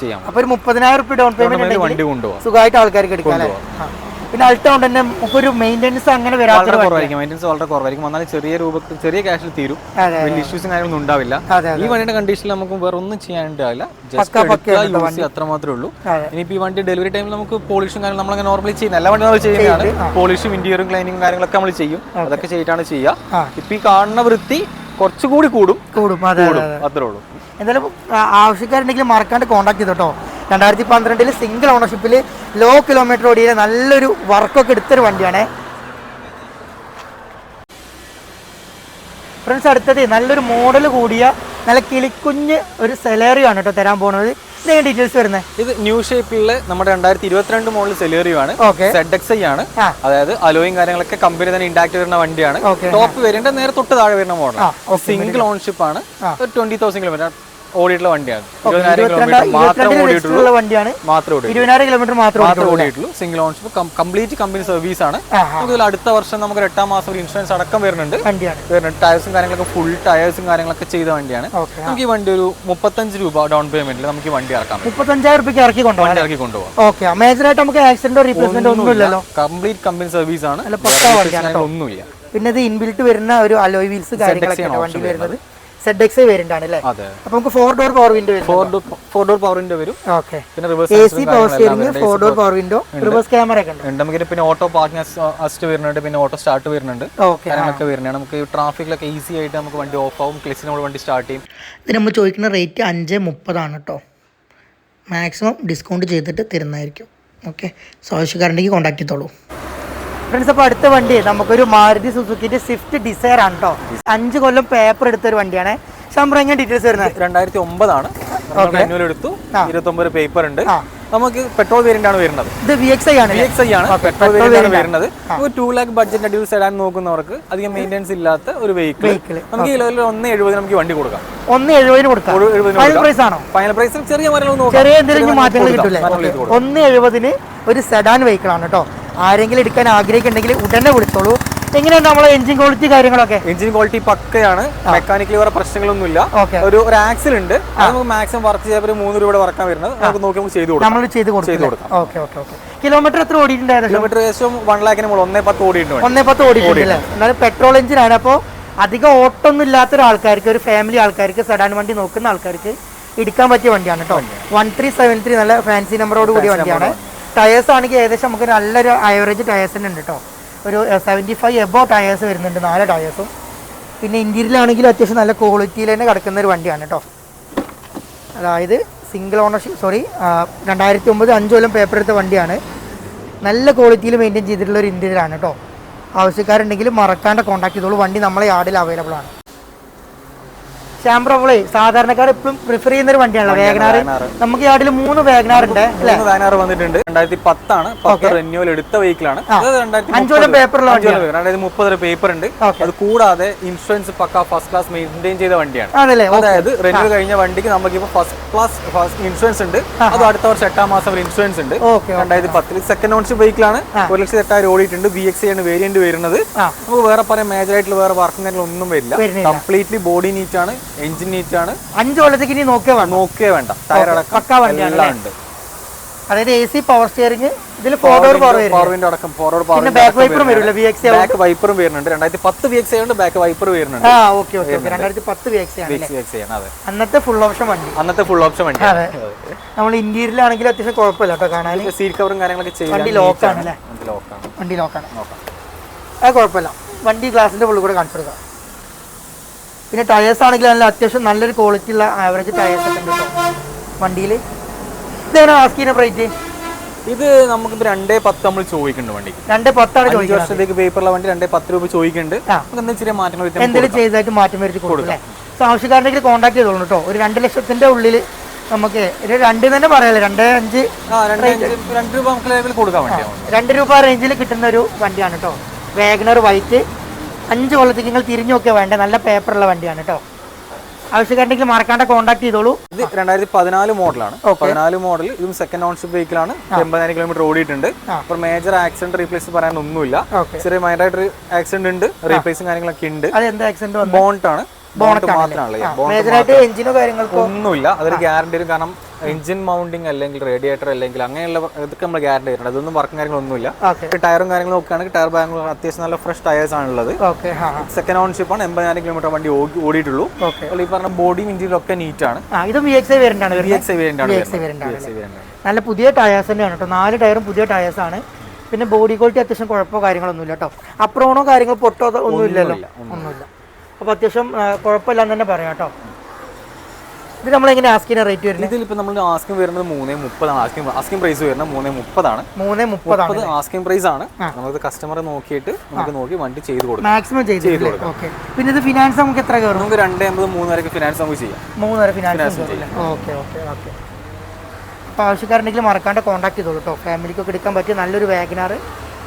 ചെയ്യാം. അപ്പൊ ഒരു മുപ്പതിനായിരം റുപ്യ ഡൗൺ പേയ്മെന്റ് വണ്ടി കൊണ്ടുപോകാം സുഖമായിട്ട് ആൾക്കാർക്ക് എടുക്കാം. പിന്നെ അൾട്ടോ കൊണ്ട് തന്നെ ഒരു മെയിന്റെനൻസ് അങ്ങനെ വണ്ടി. കുറവായിരിക്കും. മെയിന്റെനൻസ് വളരെ കുറവായിരിക്കും. വന്നാൽ ചെറിയ രൂപത്തിൽ ചെറിയ ക്യാഷിൽ തീരും. വലിയ ഇഷ്യൂസും കാര്യങ്ങളൊന്നും ഉണ്ടാവില്ല. ഈ വണ്ടിയുടെ കണ്ടീഷനിൽ നമുക്ക് വേറെ ഒന്നും ചെയ്യാനുണ്ടാവില്ല ജസ്റ്റ് അത്ര മാത്രമേ ഉള്ളൂ. ഇനിയിപ്പോൾ ഈ വണ്ടി ഡെലിവറി ടൈമിൽ നമുക്ക് പോളിഷും കാര്യങ്ങളും നമ്മളങ്ങനെ നോർമലി ചെയ്യുന്ന എല്ലാ വണ്ടി നമ്മൾ ചെയ്യുന്നതാണ്. പോളിഷും ഇന്റീരിയറും ക്ലൈനിങ്ങും കാര്യങ്ങളൊക്കെ നമ്മൾ ചെയ്യും. അതൊക്കെ ചെയ്തിട്ടാണ്. ചെയ്യുക. ഇപ്പൊ ഈ കാണുന്ന വൃത്തി കുറച്ചുകൂടി കൂടും. കൂടും. അതെ അതെ അതെ. അത്രേ ഉള്ളൂ. എന്തായാലും ആവശ്യക്കാരുണ്ടെങ്കിൽ മറക്കാണ്ട് കോൺടാക്ട് ചെയ്തോട്ടോ രണ്ടായിരത്തി പന്ത്രണ്ടിൽ സിംഗിൾ ഓണർഷിപ്പിൽ ലോ കിലോമീറ്റർ ഓടിയ നല്ലൊരു വർക്കൊക്കെ എടുത്തൊരു വണ്ടിയാണ്. ഫ്രണ്ട്സ് അടുത്തത് നല്ലൊരു മോഡൽ കൂടിയ നല്ല കിളിക്കുഞ്ഞ് ഒരു സെലേറിയോ ആണ് കേട്ടോ തരാൻ പോകുന്നത് ഡീറ്റെയിൽസ് വരുന്നത് ഇത് ന്യൂ ഷേപ്പിലുള്ള നമ്മുടെ രണ്ടായിരത്തി ഇരുപത്തിരണ്ട് മോഡൽ സെലേറിയോ ആണ് സെഡ് എക്സ് ഐ ആണ്. അതായത് അലോയും കാര്യങ്ങളൊക്കെ കമ്പനി തന്നെ ഇൻഡാക്ട് വരുന്ന വണ്ടിയാണ്. ടോപ്പ് വേരിയന്റ് നേരെ തൊട്ട് താഴെ വരുന്ന മോഡലാണ് സിംഗിൾ ഓൺഷിപ്പ് ആണ്. ഒരു ട്വന്റി തൗസൻഡ് കിലോമീറ്റർ ഓടിയിട്ടുള്ള വണ്ടിയാണ്. വണ്ടിയാണ്. ഇരുപതിനായിരം കിലോമീറ്റർ മാത്രം മാത്രമേ ഓടിയിട്ടുള്ളൂ. Single ownership complete company service ആണ്. നമുക്ക് അടുത്ത വർഷം നമുക്ക് എട്ടാം മാസം ഒരു ഇൻഷുറൻസ് അടക്കം വരുന്നുണ്ട്. വരുന്നുണ്ട്. ടയർസും കാര്യങ്ങളൊക്കെ ഫുൾ ടയേഴ്സും കാര്യങ്ങളൊക്കെ ചെയ്ത വണ്ടിയാണ്. നമുക്ക് ഈ വണ്ടി ഒരു മുപ്പത്തഞ്ച് രൂപ ഡൗൺ പേയ്മെന്റിൽ നമുക്ക് ഈ വണ്ടി ഇറക്കാം. മുപ്പത്തഞ്ചായിരം രൂപയ്ക്ക് ഇറക്കി കൊണ്ടുപോകാം ഇറക്കി കൊണ്ടുപോകാം. ഓക്കെ മേജറായിട്ട് നമുക്ക് ആക്സിഡന്റോ റീപ്ലേസ്മെന്റോ ഒന്നും ഇല്ലല്ലോ. കംപ്ലീറ്റ് കമ്പനി സർവീസ് ആണ്. ഒന്നുമില്ല. പിന്നെ ഇത് ഇൻബിൽറ്റ് വരുന്ന ഒരു അലോയ് വീൽസ് കാര്യങ്ങളൊക്കെയാണ് വണ്ടി വരുന്നത്. സെഡ് എക്സ് വേരിയന്റ് ആണ് അല്ലേ അപ്പൊ നമുക്ക് four door power window four door four door പവറിന്റെ വരും. ഓക്കെ പിന്നെ reverse A C power steering four door power window reverse camera ഒക്കെ ഉണ്ട്. നമുക്ക് പിന്നെ ഓട്ടോ പാർക്കിംഗ് അസിസ്റ്റ് വരുന്നുണ്ട്. പിന്നെ ഓട്ടോ സ്റ്റാർട്ട് വരുന്നുണ്ട്. ഓക്കെ കാര്യങ്ങളൊക്കെ വരുന്നുണ്ട്. നമുക്ക് ട്രാഫിക്കിലൊക്കെ ഈസി ആയിട്ട് നമുക്ക് വണ്ടി ഓഫ് ആവും. ക്ലിച്ച് നമ്മൾ വണ്ടി സ്റ്റാർട്ട് ചെയ്യും. ഇത് നമ്മൾ ചോദിക്കുന്ന റേറ്റ് അഞ്ച് മുപ്പതാണ് കേട്ടോ മാക്സിമം ഡിസ്കൗണ്ട് ചെയ്തിട്ട് തരുന്നതായിരിക്കും. ഓക്കെ സോ ആവശ്യക്കാരുണ്ടെങ്കിൽ കോൺടാക്ട് ചെയ്തോളൂ. ഫ്രണ്ട്സ് അപ്പോൾ അടുത്ത വണ്ടി നമുക്കൊരു മാരുതി സുസുക്കിന്റെ സ്വിഫ്റ്റ് ഡിസയർ ആണ് കേട്ടോ അഞ്ച് കൊല്ലം പേപ്പർ എടുത്ത ഒരു വണ്ടിയാണ്. ശമ്പളം എങ്ങനെ ഡീറ്റെയിൽസ് വരുന്നത്? രണ്ടായിരത്തി ഒമ്പതാണ് എടുത്തു. ഇരുപത്തൊമ്പത് പേപ്പർ ഉണ്ട്. നമുക്ക് പെട്രോൾ വേരിയന്റ് ആണ് വരുന്നത്. ഇത് വി എക്സ് ഐ ആണ് വി എക്സ് ഐ ആണ്. പെട്രോൾ വേരിയന്റ് വരുന്നത്. ഒരു ടു ലാക്ക് ബഡ്ജറ്റ് അഡ്യൂസ് ഇടാൻ നോക്കുന്നവർക്ക് അധികം മെയിന്റെനൻസ് ഇല്ലാത്ത ഒരു വെഹിക്കിൾ നമുക്ക് ഈ ലെവലിൽ ഒന്ന് എഴുപത് നമുക്ക് വണ്ടി കൊടുക്കാം. ഒന്ന് എഴുപതിന് കൊടുക്കാം. ഫൈനൽ പ്രൈസ് ആണോ? ഫൈനൽ പ്രൈസ് ചെറിയ മാറ്റങ്ങൾ ചെറിയ എന്തെങ്കിലും മാറ്റങ്ങൾ കിട്ടില്ല ഒന്ന് എഴുപതിന് ഒരു സെഡാൻ വെഹിക്കിൾ ആണ് കേട്ടോ ആരെങ്കിലും എടുക്കാൻ ആഗ്രഹിക്കുന്നുണ്ടെങ്കിൽ ഉടനെ വിളിച്ചോളൂ. എങ്ങനെയാണ് നമ്മളെ എഞ്ചിൻ ക്വാളിറ്റി കാര്യങ്ങളൊക്കെ? എഞ്ചിൻ ക്വാളിറ്റി പക്കയാണ്. മെക്കാനിക്കലി വേറെ പ്രശ്നങ്ങളൊന്നുമില്ല. ഒരു ഒരു ആക്സിൽ ഉണ്ട്. അത് നമുക്ക് മാക്സിമം വർക്ക് ചെയ്യാൻ ഒരു മൂന്ന് രൂപയുടെ വർക്കാൻ വരുന്നത്. നമുക്ക് നോക്കി നമുക്ക് ചെയ്തു കൊടുക്കാം. നമ്മൾ ചെയ്തു കൊടുക്കും. Okay okay okay. കിലോമീറ്റർ എത്ര ഓടിയിട്ടുണ്ട് ഏകദേശം? കിലോമീറ്റർ ഏകദേശം വൺ ലാഖിന് നമ്മൾ ഒന്നേ പത്ത് ഓടിയിട്ടുണ്ട് ഒന്നേ പത്ത് ഓടിയിട്ടുണ്ട് അല്ലേ? എന്നാലും പെട്രോൾ എഞ്ചിൻ ആണ്. അപ്പോൾ അധികം ഓട്ടൊന്നും ഇല്ലാത്ത ഒരാൾക്കാർക്ക് ഒരു ഫാമിലി ആൾക്കാർക്ക് സെഡാൻ വണ്ടി നോക്കുന്ന ആൾക്കാർക്ക് എടുക്കാൻ പറ്റിയ വണ്ടിയാണ് കേട്ടോ. വൺ ത്രീ സെവൻ ത്രീ നല്ല ഫാൻസി നമ്പറോട് കൂടിയ വണ്ടിയാണ്. ടയേഴ്സ് ആണെങ്കിൽ ഏകദേശം നമുക്ക് നല്ലൊരു ആവറേജ് ടയേഴ്സ് തന്നെ ഉണ്ട് കേട്ടോ ഒരു സെവന്റി ഫൈവ് എബോ ടയേഴ്സ് വരുന്നുണ്ട് നാല് ടയേഴ്സും പിന്നെ ഇന്ത്യയിലാണെങ്കിലും അത്യാവശ്യം നല്ല ക്വാളിറ്റിയിൽ തന്നെ കിടക്കുന്ന ഒരു വണ്ടിയാണ് കേട്ടോ അതായത് സിംഗിൾ ഓണർഷിപ്പ് സോറി രണ്ടായിരത്തി ഒമ്പത് അഞ്ച് കൊല്ലം പേപ്പർ എടുത്ത വണ്ടിയാണ്. നല്ല ക്വാളിറ്റിയിൽ മെയിന്റെയിൻ ചെയ്തിട്ടുള്ള ഒരു ഇന്റീരിയർ ആണ് കേട്ടോ ആവശ്യക്കാരുണ്ടെങ്കിൽ മറക്കാണ്ട് കോൺടാക്ട് ചെയ്തോളൂ. വണ്ടി നമ്മളെ യാർഡിൽ അവൈലബിൾ ആണ്. ശാംബ്രോളെ സാധാരണക്കാർ ഇപ്പം പ്രിഫർ ചെയ്യുന്ന ഒരു വണ്ടിയാണല്ലോ. വേഗനാർ. നമുക്ക് യാർഡിൽ മൂന്ന് വേഗനാർ ഉണ്ട് മൂന്ന് വാനാർ വന്നിട്ടുണ്ട്. രണ്ടായിരത്തി പത്താണ് പത്ത് റെന്യൂവൽ എടുത്ത വെഹിക്കിൾ ആണ്. പേപ്പറിലാണ് രണ്ടായിരത്തി മുപ്പത് പേപ്പർ ഉണ്ട്. അത് കൂടാതെ ഇൻഷുറൻസ് പക്ക ഫസ്റ്റ് ക്ലാസ് മെയിന്റെയിൻ ചെയ്ത വണ്ടിയാണ്. അതായത് റെന്യൂ കഴിഞ്ഞ വണ്ടിക്ക് നമുക്ക് ഇപ്പൊ ഫസ്റ്റ് ക്ലാസ് ഫസ്റ്റ് ഇൻഷുറൻസ് ഉണ്ട്. അത് അടുത്ത വർഷം എട്ടാം മാസം ഒരു ഇൻഷുറൻസ് ഉണ്ട് രണ്ടായിരത്തി പത്തിൽ സെക്കൻഡ് ഓൺഷിപ്പ് വെഹിക്കിളാണ് ഒരു ലക്ഷത്തി എട്ടായിരം ഓടിയിട്ടുണ്ട്. ബി എക്സ് ആണ് വേരിയന്റ് വരുന്നത്. നമുക്ക് വേറെ പറയാൻ മേജർ ആയിട്ടുള്ള വേറെ വർക്കും കാര്യങ്ങളൊന്നും വരില്ല. കംപ്ലീറ്റ്ലി ബോഡി നീറ്റ് ആണ്. എഞ്ചിൻ നീറ്റ് ആണ് അഞ്ച് കൊല്ലത്തേക്ക് ഇനി നോക്കേ വേണ്ട. നോക്കേ വേണ്ട. ടയർ പക്കാ വണ്ടിയാണ് ഉണ്ട്. അതായത് എ സി പവർ സ്റ്റിയറിംഗ് ഇതിൽ ഫോർവേഡ് ഫോർവേഡ് പവർ വിൻഡോ അടക്കം ഫോർവേഡ് പവർ ബാക്ക് വൈപ്പറും വരുമല്ലോ വി എക്സ് ബാക്ക് വൈപ്പറും വരുന്നുണ്ട്. രണ്ടായിരത്തി പത്ത് വി എക്സ് ആയതുകൊണ്ട് ബാക്ക് വൈപ്പർ വരുന്നുണ്ട്. ആ ഓക്കെ ഓക്കെ രണ്ടായിരത്തി പത്ത് വി എക്സ് ആണ് അല്ലേ? അതെ. അന്നത്തെ ഫുൾ ഓപ്ഷൻ വണ്ടി. അന്നത്തെ ഫുൾ ഓപ്ഷൻ വണ്ടി. അതെ. നമ്മൾ ഇന്ത്യയിലാണെങ്കിൽ അത്യാവശ്യം കുഴപ്പമില്ല കേട്ടോ കാണാൻ. സീറ്റ് കവറും കാര്യങ്ങളൊക്കെ വണ്ടി ചെയ്യാൻ lock വണ്ടി അല്ലേ? ലോക്കാണ് വണ്ടി ലോക്കാണ് അത് കുഴപ്പമില്ല. വണ്ടി ഗ്ലാസിന്റെ ഉള്ളിൽ കൂടെ കാണിച്ചു കൊടുക്കാം. പിന്നെ ടയേഴ്സ് ആണെങ്കിൽ നല്ല അത്യാവശ്യം നല്ലൊരു ക്വാളിറ്റി ഉള്ള ആവറേജ് ടയേഴ്സ് ഒക്കെ ഉണ്ട് കേട്ടോ വണ്ടിയിൽ ആസ്കിന്റെ റേറ്റ് ഇത് നമുക്കിപ്പോ രണ്ടേ പത്ത് നമ്മൾ ചോദിക്കുന്നുണ്ട് വണ്ടി രണ്ടേ പത്താണ് ചോദിക്കുന്നത് വർഷത്തേക്ക് പേപ്പറുള്ള വണ്ടി രണ്ടേ പത്ത് രൂപ ചോദിക്കുന്നുണ്ട്. നമുക്ക് എന്തെങ്കിലും ചെറിയ മാറ്റം വരുത്തി എന്തെങ്കിലും ചെയ്തായിട്ട് മാറ്റം വരുത്തി കൊടുക്കും അല്ലേ? സോ കോൺടാക്ട് ചെയ്തോളൂ കേട്ടോ ഒരു രണ്ട് ലക്ഷത്തിന്റെ ഉള്ളിൽ നമുക്ക് ഒരു രണ്ട് തന്നെ പറയാലോ. രണ്ട് അഞ്ച് രണ്ട് രൂപ നമുക്ക് രണ്ട് രൂപ റേഞ്ചിൽ കിട്ടുന്ന ഒരു വണ്ടിയാണ് കേട്ടോ വേഗനർ വൈറ്റ് അഞ്ച് കൊല്ലത്തേക്ക് നിങ്ങൾ തിരിഞ്ഞു നോക്കിയ വേണ്ട നല്ല പേപ്പറുള്ള വണ്ടിയാണ് കേട്ടോ ആവശ്യക്കാരുണ്ടെങ്കിൽ മറക്കാണ്ട് കോൺടാക്ട് ചെയ്തോളൂ. ഇത് രണ്ടായിരത്തി പതിനാല് മോഡലാണ് പതിനാല് മോഡൽ ഇതും സെക്കൻഡ് ഓൺഷിപ്പ് വെഹിക്കിൾ ആണ്. എൺപതിനായിരം കിലോമീറ്റർ ഓടിയിട്ടുണ്ട്. അപ്പൊ അപ്പോൾ മേജർ ആക്സിഡന്റ് റീപ്ലേസ് പറയാനൊന്നുമില്ല ചെറിയ ഒരു ആക്സിഡന്റ് ഉണ്ട് റീപ്ലേസും കാര്യങ്ങളൊക്കെ ഉണ്ട്. ബോണ്ട് ആണ്. ബോണ്ട് മാത്രമാണ് ബോണ്ട് എഞ്ചിനോ കാര്യങ്ങൾക്കോ? ഒന്നുമില്ല. അതൊരു ഗ്യാരണ്ടി കാരണം എഞ്ചിൻ മൗണ്ടിങ് അല്ലെങ്കിൽ റേഡിയേറ്റർ അല്ലെങ്കിൽ അങ്ങനെയുള്ള ഇതൊക്കെ നമ്മൾ ഗ്യാരണ്ടി വരുന്നുണ്ട് അതൊന്നും വർക്കും കാര്യങ്ങളൊന്നുമില്ല ടയറും കാര്യങ്ങളും നോക്കുകയാണെങ്കിൽ ടയർ ബാങ്കുകൾ അത്യാവശ്യം നല്ല ഫ്രഷ് ടയേഴ്സ് ആണുള്ളത് സെക്കൻഡ് ഓൺഷിപ്പ് ആണ്. എൺപതിനായിരം കിലോമീറ്റർ വണ്ടി ഓടി- ഓടിയിട്ടുള്ളൂ. ഈ പറഞ്ഞ ബോഡിയും ഇഞ്ചിനും ഒക്കെ നീറ്റ് ആണ്. ഇതും. നല്ല പുതിയ ടയേഴ്സ് തന്നെയാണ് കേട്ടോ. നാല് ടയറും പുതിയ ടയേഴ്സ് ആണ്. പിന്നെ ബോഡി ക്വാളിറ്റി അത്യാവശ്യം കുഴപ്പമോ കാര്യങ്ങളൊന്നുമില്ല കേട്ടോ. അപ്രോണോ കാര്യങ്ങളോ പൊട്ടോ ഒന്നുമില്ലല്ലോ. ഒന്നുമില്ല. അപ്പോൾ അത്യാവശ്യം കുഴപ്പമില്ലാന്ന് തന്നെ പറയാം കേട്ടോ. ഇത് നമ്മൾ എങ്ങനെ ആസ്കിന് റേറ്റ് വരുന്നത് ഇതിൽ ഇപ്പൊ നമ്മൾ ആസ്കിംഗ് വരുന്നത് മൂന്നേ മുപ്പതാണ്. ആസ്കിംഗ് ആസ്കിംഗ് പ്രൈസ് വരുന്നത് മൂന്നേ മുപ്പതാണ്. മൂന്നേ മുപ്പത് ആസ്കിംഗ് പ്രൈസ് ആണ്. നമുക്ക് കസ്റ്റമറെ നോക്കിയിട്ട് നമുക്ക് നോക്കി വണ്ടി ചെയ്ത് കൊടുക്കും. മാക്സിമം ചെയ്തു ഓക്കെ പിന്നെ ഇത് ഫിനാൻസ് നമുക്ക് എത്ര കയറും? നമുക്ക് രണ്ട് അമ്പത് വരെ ഫിനാൻസ് നമുക്ക് ചെയ്യാം. മൂന്നര ഫിനാൻസ് ഓക്കെ ഓക്കെ ഓക്കെ അപ്പോൾ ആവശ്യക്കാരുണ്ടെങ്കിൽ മറക്കാണ്ട് കോൺടാക്ട് ചെയ്തോളൂ കേട്ടോ ഫാമിലിക്കൊക്കെ എടുക്കാൻ പറ്റിയ നല്ലൊരു വാഗനാർ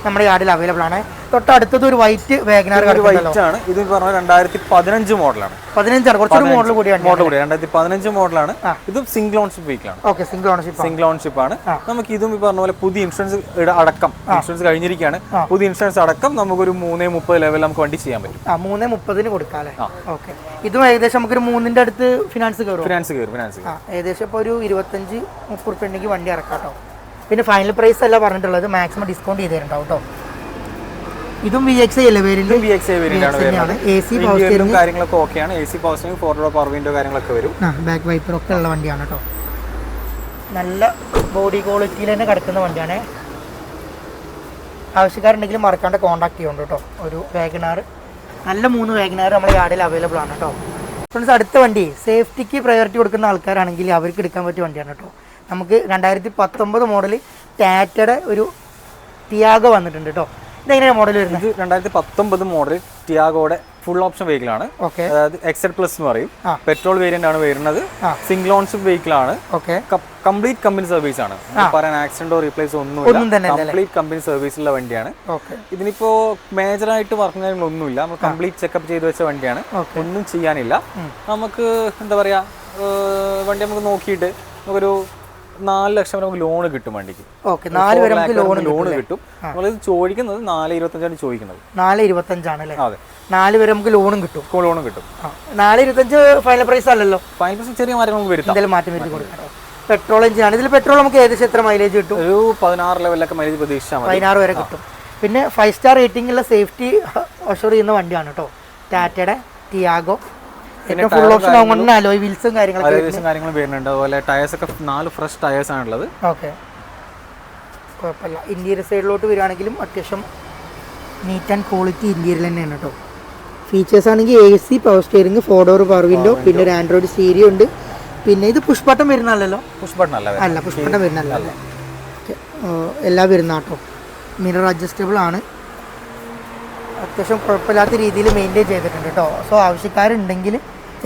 നമ്മുടെ യാർഡിൽ അവൈലബിൾ ആണ്. തൊട്ടടുത്തത് ഒരു വൈറ്റ് വേഗനാർ വൈറ്റ് ആണ്. ഇത് പറഞ്ഞ രണ്ടായിരത്തി പതിനഞ്ച് മോഡലാണ് പതിനഞ്ചാണ് കുറച്ചൊരു മോഡൽ കൂടിയാണ് മോഡൽ കൂടി രണ്ടായിരത്തി പതിനഞ്ച് മോഡലാണ്. ഇതും single ownership വെഹിക്കിളാണ് okay single ownership single ownership ആണ്. നമുക്ക് ഇതും ഈ പറഞ്ഞ പോലെ പുതിയ ഇൻഷുറൻസ് അടക്കം. ഇൻഷുറൻസ് കഴിഞ്ഞിരിക്കുകയാണ്. പുതിയ ഇൻഷുറൻസ് അടക്കം നമുക്കൊരു മൂന്നേ മുപ്പത് ലെവൽ നമുക്ക് വണ്ടി ചെയ്യാൻ പറ്റും. ആ മൂന്ന് മുപ്പതിന് കൊടുക്കാം അല്ലേ? ഓക്കെ. ഇതും ഏകദേശം നമുക്കൊരു മൂന്നിന്റെ അടുത്ത് ഫിനാൻസ് കയറും ഫിനാൻസ് കയറും ഫിനാൻസ് ഏകദേശം ഇപ്പോൾ ഒരു ഇരുപത്തഞ്ച് മുപ്പത് ഉണ്ടെങ്കിൽ വണ്ടി ഇറക്കാം കേട്ടോ. പിന്നെ ഫൈനൽ പ്രൈസ് അല്ല പറഞ്ഞിട്ടുള്ളത്. മാക്സിമം ഡിസ്കൗണ്ട് ചെയ്ത് തരുന്നുണ്ടാവും കേട്ടോ ഇതും വി എക്സ് അല്ലേ variant V X A C power steering കാര്യങ്ങളൊക്കെ ഓക്കെയാണ്. A C power steering four door power window കാര്യങ്ങളൊക്കെ വരും. ആ ബാക്ക് വൈപ്പർ ഒക്കെ ഉള്ള വണ്ടിയാണ് കേട്ടോ നല്ല ബോഡി ക്വാളിറ്റിയിൽ തന്നെ കിടക്കുന്ന വണ്ടിയാണ്. ആവശ്യക്കാരുണ്ടെങ്കിലും മറക്കാണ്ട് കോൺടാക്ട് ചെയ്യുന്നുണ്ട് കേട്ടോ ഒരു വാഗനാർ നല്ല മൂന്ന് വാഗനാർ നമ്മുടെ യാർഡിൽ അവൈലബിൾ ആണ് കേട്ടോ ഫ്രണ്ട്സ് അടുത്ത വണ്ടി. സേഫ്റ്റിക്ക് പ്രയോറിറ്റി കൊടുക്കുന്ന ആൾക്കാരാണെങ്കിൽ അവർക്ക് എടുക്കാൻ പറ്റിയ വണ്ടിയാണ് കേട്ടോ നമുക്ക് രണ്ടായിരത്തി പത്തൊമ്പത് മോഡൽ ടാറ്റയുടെ ഒരു ടിയാഗോ വന്നിട്ടുണ്ട് കേട്ടോ ഇതെങ്ങനെയാണ് മോഡൽ വരുന്നത്? ഇത് രണ്ടായിരത്തി പത്തൊമ്പത് മോഡൽ ടിയാഗോയുടെ ഫുൾ ഓപ്ഷൻ വെഹിക്കിൾ ആണ്. ഓക്കെ അതായത് എക്സെഡ് പ്ലസ് എന്ന് പറയും. പെട്രോൾ വേരിയന്റ് ആണ് വരുന്നത്. സിംഗിൾ ഓൺഷിപ്പ് വെഹിക്കിൾ ആണ്. ഓക്കെ കംപ്ലീറ്റ് കമ്പനി സർവീസ് ആണ്. പറയാൻ ആക്സിഡന്റോ റീപ്ലേസ് ഒന്നുമില്ല. ഒന്നും? കംപ്ലീറ്റ് കമ്പനി സർവീസുള്ള വണ്ടിയാണ്. ഓക്കെ ഇതിനിപ്പോ മേജർ ആയിട്ട് വർക്ക് കാര്യങ്ങളൊന്നുമില്ല. നമ്മൾ കംപ്ലീറ്റ് ചെക്കപ്പ് ചെയ്ത് വെച്ച വണ്ടിയാണ്. ഒന്നും ചെയ്യാനില്ല. നമുക്ക് എന്താ പറയാ വണ്ടി നമുക്ക് നോക്കിയിട്ട് നമുക്കൊരു നാല് ലക്ഷം വരെ നമുക്ക് ലോൺ കിട്ടും വണ്ടിക്ക്. ഓക്കെ നാല് വരെ നമുക്ക് ലോൺ ലോൺ കിട്ടും നമ്മളിത് ചോദിക്കുന്നത് നാല് ഇരുപത്തഞ്ചാണ് ചോദിക്കുന്നത്. നാല് ഇരുപത്തഞ്ചാണ് അല്ലേ? അതെ. നാല് വരെ നമുക്ക് ലോണും കിട്ടും. ലോണും കിട്ടും. നാല് ഇരുപത്തഞ്ച് ഫൈനൽ പ്രൈസ് അല്ലല്ലോ? ഫൈനൽ പ്രൈസ് ചെറിയ മാറ്റം നമുക്ക് വരുത്താം. എന്തായാലും മാറ്റം വരുത്തി കൊടുക്കാം. പെട്രോൾ എഞ്ചിനാണ് ഇതിൽ പെട്രോൾ നമുക്ക് ഏകദേശം എത്ര മൈലേജ് കിട്ടും? ഒരു പതിനാറ് ലെവലൊക്കെ മൈലേജ് പ്രതീക്ഷിച്ചാൽ പതിനാറ് വരെ കിട്ടും. പിന്നെ ഫൈവ് സ്റ്റാർ റേറ്റിംഗ് ഉള്ള സേഫ്റ്റി അഷുർ ചെയ്യുന്ന വണ്ടിയാണ് കേട്ടോ. ടാറ്റയുടെ ടിയാഗോ ഏറ്റവും ഫുൾ ഓപ്ഷൻ ആവുമ്പോൾ അലോയ് വീൽസും കാര്യങ്ങളൊക്കെ വീൽസും കാര്യങ്ങളും വരുന്നുണ്ട്. അതുപോലെ ടയേഴ്സ് ഒക്കെ നാല് ഫ്രഷ് ടയേഴ്സ് ആണുള്ളത്. ഓക്കെ കുഴപ്പമില്ല. ഇന്റീരിയർ സൈഡിലോട്ട് വരികയാണെങ്കിലും അത്യാവശ്യം നീറ്റ് ആൻഡ് ക്വാളിറ്റി ഇന്റീരിയർ തന്നെയാണ് കേട്ടോ ഫീച്ചേഴ്സ് ആണെങ്കിൽ A C power steering four door power window പിന്നെ ഒരു ആൻഡ്രോയിഡ് സ്റ്റീരിയോ ഉണ്ട്. പിന്നെ ഇത് പുഷ് ബട്ടൺ വരുന്നല്ലോ പുഷ് ബട്ടൺ അല്ല. അല്ല പുഷ് ബട്ടൺ വരുന്നല്ല അല്ലേ. എല്ലാം വരുന്ന കേട്ടോ മിറർ അഡ്ജസ്റ്റബിൾ ആണ്. അത്യാവശ്യം കുഴപ്പമില്ലാത്ത രീതിയിൽ മെയിന്റെയിൻ ചെയ്തിട്ടുണ്ട് കേട്ടോ സോ ആവശ്യക്കാരുണ്ടെങ്കിൽ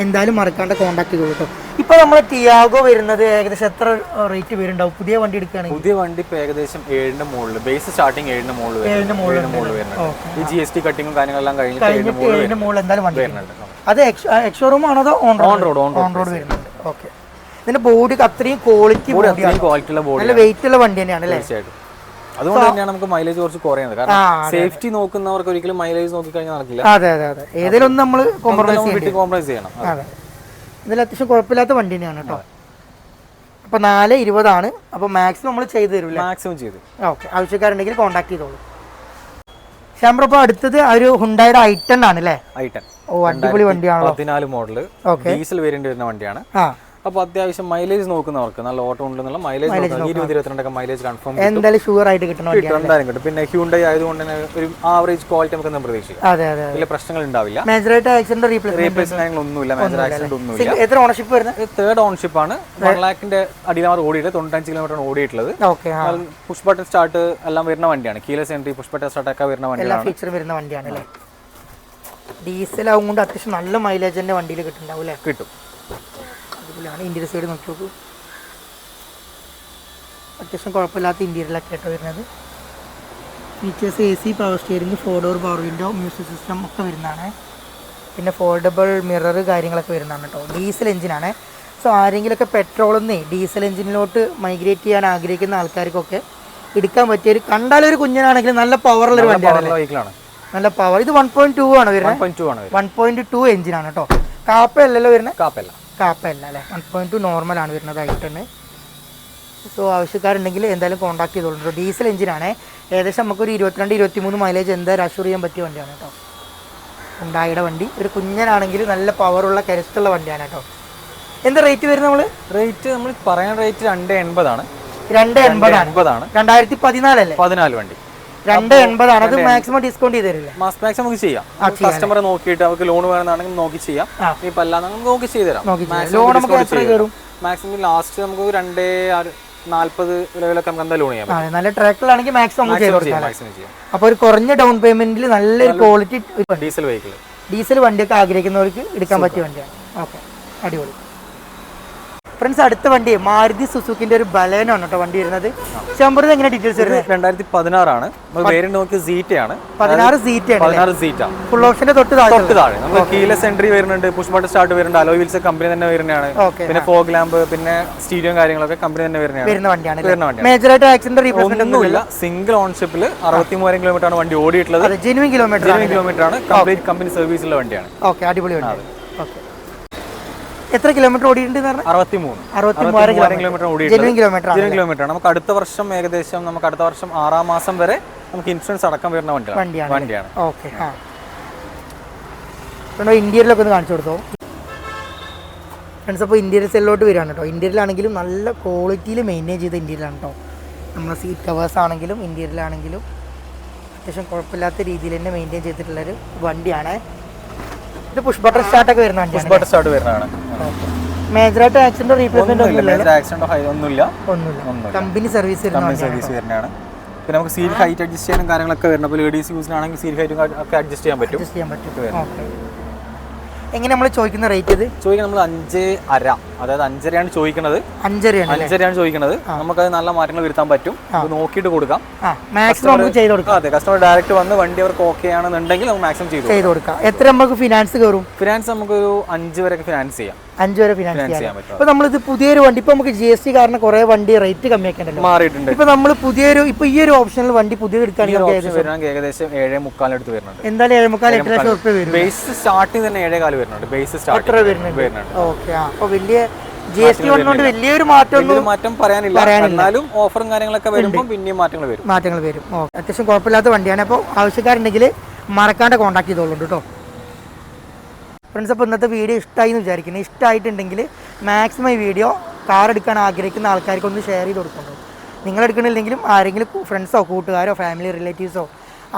എന്തായാലും മറക്കാണ്ട് കോൺടാക്ട് ചെയ്തു കേട്ടോ ഇപ്പോൾ നമ്മൾ ടിയാഗോ വരുന്നത് ഏകദേശം എത്ര റേറ്റ് വരുന്നുണ്ടാവും? പുതിയ വണ്ടി എടുക്കുകയാണെങ്കിൽ? പുതിയ വണ്ടി ഇപ്പൊ ഏകദേശം ഏഴിന്റെ മുകളിൽ ബേസ് സ്റ്റാർട്ടിങ് ഏഴിന്റെ മുകളിൽ ഏഴിന്റെ മുകളിൽ മുകളിൽ വരുന്നുണ്ട്. ഈ ജി എസ് ടി കട്ടിങ്ങും കാര്യങ്ങളെല്ലാം കഴിഞ്ഞിട്ട് ഏഴിന്റെ കഴിഞ്ഞിട്ട് മുകളിൽ മുകളിൽ എന്തായാലും വണ്ടി വരുന്നുണ്ട്. അത് എക്സോറൂം ആണോ അതോ on on road on road വരുന്നുണ്ട്. ഓക്കെ. ഇതിന്റെ ബോഡി അത്രയും ക്വാളിറ്റി ബോഡി ക്വാളിറ്റി ഉള്ള ബോഡി നല്ല വെയിറ്റ് ഉള്ള വണ്ടി തന്നെയാണ് അല്ലേ? തീർച്ചയായിട്ടും. അതുകൊണ്ട് തന്നെയാണ് നമുക്ക് മൈലേജ് കുറച്ച് കുറയുന്നത്. കാരണം സേഫ്റ്റി നോക്കുന്നവർക്ക് ഒരിക്കലും മൈലേജ് നോക്കി കഴിഞ്ഞാൽ നടക്കില്ല. അതെ അതെ അതെ. ഏതെങ്കിലും നമ്മൾ കോംപ്രമൈസ് കോംപ്രമൈസ് ചെയ്യണം. അതെ. ഇതിൽ അത്യാവശ്യം കുഴപ്പമില്ലാത്ത വണ്ടി തന്നെയാണ് കേട്ടോ അപ്പൊ നാല് ഇരുപതാണ്. അപ്പൊ മാക്സിമം നമ്മൾ ചെയ്തു തരില്ല? മാക്സിമം ചെയ്ത്. ഓക്കെ ആവശ്യക്കാരുണ്ടെങ്കിൽ കോൺടാക്ട് ചെയ്തോളൂ. ശാമ്പ്ര അപ്പോൾ അടുത്തത് ഒരു ഹുണ്ടായുടെ ഐ ടെൻ ആണ് അല്ലേ ഐ ടെൻ ഓ അടിപൊളി വണ്ടിയാണ് പതിനാല് മോഡൽ ഡീസൽ വേരിയന്റ് വരുന്ന വണ്ടിയാണ്. ആ. അപ്പോൾ അത്യാവശ്യം മൈലേജ് നോക്കുന്നവർക്ക് നല്ല ഓട്ടോ ഉണ്ടെന്നുള്ള മൈലേജ് ഇരുപത് ഇരുപത്തിരണ്ടൊക്കെ മൈലേജ് കൺഫേം എന്തായാലും ഷുവർ ആയിട്ട് കിട്ടണം കിട്ടും എന്തായാലും കിട്ടും. പിന്നെ ഹ്യൂണ്ടൈ ആയതുകൊണ്ട് തന്നെ ഒരു ആവറേജ് ക്വാളിറ്റി നമുക്ക് എന്താ പ്രതീക്ഷിക്കാം അതെ അതെ. വലിയ പ്രശ്നങ്ങൾ ഉണ്ടാവില്ല. മേജറായിട്ട് ആക്സിഡന്റ് റീപ്ലേസ് റീപ്ലേസ് കാര്യങ്ങളൊന്നുമില്ല മേജർ ആക്സിഡന്റ് ഒന്നുമില്ല എത്ര ഓണർഷിപ്പ് വരുന്നത് തേർഡ് ഓണർഷിപ്പ് ആണ്. വൺ ലാക്കിന്റെ അടിയിലാണ് ഓടിയിട്ട് തൊണ്ണൂറ്റഞ്ച് കിലോമീറ്റർ ആണ് ഓടിയിട്ടുള്ളത്. പുഷ് ബട്ടൺ സ്റ്റാർട്ട് എല്ലാം വരുന്ന വണ്ടിയാണ്. Keyless entry push button start ഒക്കെ വരുന്ന വണ്ടിയാണ് ഫീച്ചറും വരുന്ന വണ്ടിയാണ് അല്ലേ? ഡീസൽ ആവും കൊണ്ട് അത്യാവശ്യം നല്ല മൈലേജ് തന്നെ വണ്ടിയിൽ കിട്ടുന്നുണ്ടാവും അല്ലേ? കിട്ടും. അടിപൊളിയാണ്. ഇന്ത്യയുടെ സൈഡ് നോക്കി നോക്കൂ. അത്യാവശ്യം കുഴപ്പമില്ലാത്ത ഇന്ത്യയിലൊക്കെ കേട്ടോ വരുന്നത്. Features A C power steering four door power window music system ഒക്കെ വരുന്നതാണ്. പിന്നെ ഫോൾഡബിൾ മിറർ കാര്യങ്ങളൊക്കെ വരുന്നതാണ് കേട്ടോ. ഡീസൽ എഞ്ചിനാണ് സോ ആരെങ്കിലുമൊക്കെ പെട്രോളിൽ നിന്ന് ഡീസൽ എഞ്ചിനിലോട്ട് മൈഗ്രേറ്റ് ചെയ്യാൻ ആഗ്രഹിക്കുന്ന ആൾക്കാർക്കൊക്കെ എടുക്കാൻ പറ്റിയ ഒരു കണ്ടാലൊരു കുഞ്ഞനാണെങ്കിലും നല്ല വണ്ടിയാണ് പവറുള്ള വെഹിക്കിളാണ് നല്ല പവർ ഇത് വൺ പോയിന്റ് ടു ആണ് വരുന്നത്. പോയിന്റ് ആണ് വരുന്നത്. വൺ പോയിന്റ് ടു എഞ്ചിനാണ് കേട്ടോ. കാപ്പയല്ലല്ലോ വരുന്നത്? കാപ്പല്ല കാപ്പയല്ല അല്ലേ വൺ പോയിന്റ് ടു നോർമലാണ് വരുന്നത് ഐട്ടണ് സോ ആവശ്യക്കാരുണ്ടെങ്കിൽ എന്തായാലും കോൺടാക്ട് ചെയ്തോളൂ ഡീസൽ എഞ്ചിനാണ് ഏകദേശം നമുക്കൊരു ഇരുപത്തിരണ്ട് ഇരുപത്തിമൂന്ന് മൈലേജ് എന്തായാലും അഷൂർ ചെയ്യാൻ പറ്റിയ വണ്ടിയാണ് കേട്ടോ ഉണ്ടായിയുടെ വണ്ടി. ഒരു കുഞ്ഞനാണെങ്കിൽ നല്ല പവറുള്ള കരുത്തുള്ള വണ്ടിയാണ് കേട്ടോ എന്താ റേറ്റ് വരുന്നത് നമ്മൾ റേറ്റ് നമ്മൾ പറയുന്ന റേറ്റ് രണ്ട് എൺപതാണ്. രണ്ട് എൺപതാണ്. രണ്ടായിരത്തി പതിനാലല്ലേ? പതിനാല് വണ്ടി. രണ്ട് എൺപതാണ് അത് മാക്സിമം ഡിസ്കൗണ്ട് ചെയ്ത് തരില്ലേ? മാസ് മാക്സ് നമുക്ക് ചെയ്യാം. കസ്റ്റമറെ നോക്കിയിട്ട് അവർക്ക് ലോൺ വേണമെന്നാണെങ്കിൽ നോക്കി ചെയ്യാം. ഇപ്പൊ അല്ലാതെ നമുക്ക് നോക്കി ചെയ്ത് തരാം. ലോൺ നമുക്ക് എത്ര കയറും? മാക്സിമം ലാസ്റ്റ് നമുക്ക് രണ്ടേ നാല്പത് നമുക്ക് ലോൺ ചെയ്യാം നല്ല ട്രാക്കിലാണെങ്കിൽ മാക്സിമം നമുക്ക് ചെയ്ത് കൊടുക്കാം അപ്പോൾ ഒരു കുറഞ്ഞ ഡൗൺ പേയ്മെന്റിൽ നല്ലൊരു ക്വാളിറ്റി ഡീസൽ വെഹിക്കിൾ ഡീസൽ വണ്ടിയൊക്കെ ആഗ്രഹിക്കുന്നവർക്ക് എടുക്കാൻ പറ്റിയ വണ്ടിയാണ്. ഓക്കെ. അടിപൊളി. ഫ്രണ്ട്സ് അടുത്ത വണ്ടി മാരുതി സുസുക്കിന്റെ ഒരു ബലേനാണ് കേട്ടോ വണ്ടി വരുന്നത്. ശമ്പറത് എങ്ങനെ ഡീറ്റെയിൽസ് വരുന്നത്? രണ്ടായിരത്തി പതിനാറാണ് പേര് വേരിയന്റ് നോക്കി സീറ്റയാണ്. പതിനാറ് സീറ്റ് പതിനാറ് ആണ് ഫുൾ ഓപ്ഷന്റെ തൊട്ട് താഴെ. തൊട്ട് താഴെ. നമുക്ക് കീലസ് എൻട്രി വരുന്നുണ്ട് പുഷ് ബട്ടൺ സ്റ്റാർട്ട് വരുന്നുണ്ട് അലോ വീൽസ് കമ്പനി തന്നെ വരുന്നതാണ്. പിന്നെ ഫോഗ് ലാമ്പ് പിന്നെ സ്റ്റീരിയോ കാര്യങ്ങളൊക്കെ കമ്പനി തന്നെ വരുന്നതാണ്. വരുന്ന വണ്ടിയാണ് വരുന്ന വണ്ടിയാണ്. മേജറായിട്ട് ആക്സിഡന്റ് റീപ്ലേസ്മെന്റ് ഒന്നുമില്ല. സിംഗിൾ ഓൺഷിപ്പിൽ അറുപത്തി മൂവായിരം കിലോമീറ്റർ ആണ് വണ്ടി ഓടിയിട്ടുള്ളത്. ജെനുവിൻ കിലോമീറ്റർ കിലോമീറ്റർ ആണ് കംപ്ലീറ്റ് കമ്പനി സർവീസുള്ള വണ്ടിയാണ്. ഓക്കെ അടിപൊളി വണ്ടിയാണ്. ഓക്കെ എത്ര കിലോമീറ്റർ ഓടിയിട്ടുണ്ട് അറുപത്തി മൂന്ന് കിലോമീറ്റർ ഓടിയിട്ടുണ്ട്. കിലോമീറ്റർ നമുക്ക് അടുത്ത വർഷം ഏകദേശം നമുക്ക് അടുത്ത വർഷം ആറാം മാസം വരെ നമുക്ക് ഇൻഷുറൻസ് അടക്കം വരുന്ന വണ്ടിയാണ് വണ്ടിയാണ്. ഓക്കെ ഇന്ത്യയിലൊക്കെ ഒന്ന് കാണിച്ചു കൊടുത്തോ? ഫ്രണ്ട്സ് അപ്പോൾ ഇന്റീരിയർ സെല്ലോട്ട് വരികയാണ് കേട്ടോ. ഇന്ത്യയിലാണെങ്കിലും നല്ല ക്വാളിറ്റിയിൽ മെയിന്റെയിൻ ചെയ്ത ഇന്ത്യയിലാണ് കേട്ടോ. നമ്മുടെ സീറ്റ് കവേഴ്സ് ആണെങ്കിലും ഇന്ത്യയിലാണെങ്കിലും അത്യാവശ്യം കുഴപ്പമില്ലാത്ത രീതിയിൽ തന്നെ മെയിന്റെയിൻ ചെയ്തിട്ടുള്ളൊരു വണ്ടിയാണ്. ഇത് പുഷ് ബട്ടർ സ്റ്റാർട്ട് ഒക്കെ വരുന്ന പുഷ് ബട്ടർ സ്റ്റാർട്ട് വരുന്നതാണ്. മേജറായിട്ട് ആക്സിഡന്റ് റീപ്ലേസ്മെന്റ് ഒന്നുമില്ല ആക്സിഡന്റ് ഒന്നുമില്ല. ഒന്നുമില്ല. കമ്പനി സർവീസ് കമ്പനി സർവീസ് വരുന്നതാണ്. പിന്നെ നമുക്ക് സീൽ ഹൈറ്റ് അഡ്ജസ്റ്റ് ചെയ്യാനും കാര്യങ്ങളൊക്കെ വരുന്നത് അപ്പോൾ ലേഡീസ് യൂസിനാണെങ്കിൽ സീൽ ഹൈറ്റും ഒക്കെ അഡ്ജസ്റ്റ് ചെയ്യാൻ പറ്റും. അഡ്ജസ്റ്റ് ചെയ്യാൻ പറ്റും. എങ്ങനെ നമ്മൾ ചോദിക്കുന്ന റേറ്റ് ഇത്? ചോദിക്കാൻ നമ്മൾ അഞ്ച് അര. അതായത് അഞ്ചരയാണ് ചോദിക്കുന്നത്. അഞ്ചരയാണ് അഞ്ചരയാണ് ചോദിക്കുന്നത്. നമുക്ക് നമുക്കത് നല്ല മാറ്റങ്ങൾ വരുത്താൻ പറ്റും. അത് നോക്കിയിട്ട് കൊടുക്കാം. മാക്സിമം ചെയ്ത് കൊടുക്കാം. അതെ കസ്റ്റമർ ഡയറക്റ്റ് വന്ന് വണ്ടി അവർക്ക് ഓക്കെ ആണെന്നുണ്ടെങ്കിൽ നമുക്ക് മാക്സിമം ചെയ്തു ചെയ്ത് കൊടുക്കാം. എത്ര നമുക്ക് ഫിനാൻസ് കയറും ഫിനാൻസ് നമുക്ക് ഒരു അഞ്ച് വരെ ഫിനാൻസ് ചെയ്യാം. അഞ്ച് വരെ ഫിനാൻസ് ഫിനാൻസ് ചെയ്യാം ചെയ്യാൻ ഇപ്പൊ നമ്മളിത് പുതിയൊരു വണ്ടി ഇപ്പൊ നമുക്ക് ജി എസ് ടി കാരണം കുറെ വണ്ടി റേറ്റ് കമ്മിയാക്കണ്ടല്ലോ മാറിയിട്ടുണ്ട്. ഇപ്പൊ നമ്മൾ പുതിയൊരു ഇപ്പൊ ഈ ഒരു ഓപ്ഷനിൽ വണ്ടി പുതിയ എടുക്കുകയാണെങ്കിൽ നമുക്ക് ഓപ്ഷൻ വരുന്നത് ഏകദേശം ഏഴേ മുക്കാലിനടുത്ത് വരുന്നുണ്ട്. എന്തായാലും ഏഴേമുക്കാൽ എട്ട് ലക്ഷം റുപ്യ വരും ബേസ് സ്റ്റാർട്ടിങ് തന്നെ ഏഴേ കാൽ വരുന്നുണ്ട്. ബേസ് സ്റ്റാർട്ട് വരുന്നുണ്ട്? വരുന്നുണ്ട്. ഓക്കെ അപ്പൊ വലിയ ജി എസ് ടി വന്നുകൊണ്ട് വലിയൊരു മാറ്റം മാറ്റം പറയാനില്ല. എന്നാലും ഓഫറും കാര്യങ്ങളൊക്കെ വരുമ്പോൾ പിന്നെയും മാറ്റങ്ങൾ വരും. മാറ്റങ്ങൾ വരും. ഓക്കെ അത്യാവശ്യം കുഴപ്പമില്ലാത്ത വണ്ടിയാണ്. അപ്പോൾ ആവശ്യക്കാരുണ്ടെങ്കിൽ മറക്കാണ്ട് കോൺടാക്ട് ചെയ്തോളൂ കേട്ടോ. ഫ്രണ്ട്സ് അപ്പോൾ ഇന്നത്തെ വീഡിയോ ഇഷ്ടമായി എന്ന് വിചാരിക്കുന്നു. ഇഷ്ടമായിട്ടുണ്ടെങ്കിൽ മാക്സിമം ഈ വീഡിയോ കാർ എടുക്കാൻ ആഗ്രഹിക്കുന്ന ആൾക്കാർക്ക് ഒന്ന് ഷെയർ ചെയ്ത് കൊടുക്കുന്നുണ്ട് നിങ്ങൾ എടുക്കണില്ലെങ്കിലും ആരെങ്കിലും ഫ്രണ്ട്സോ കൂട്ടുകാരോ ഫാമിലി റിലേറ്റീവ്സോ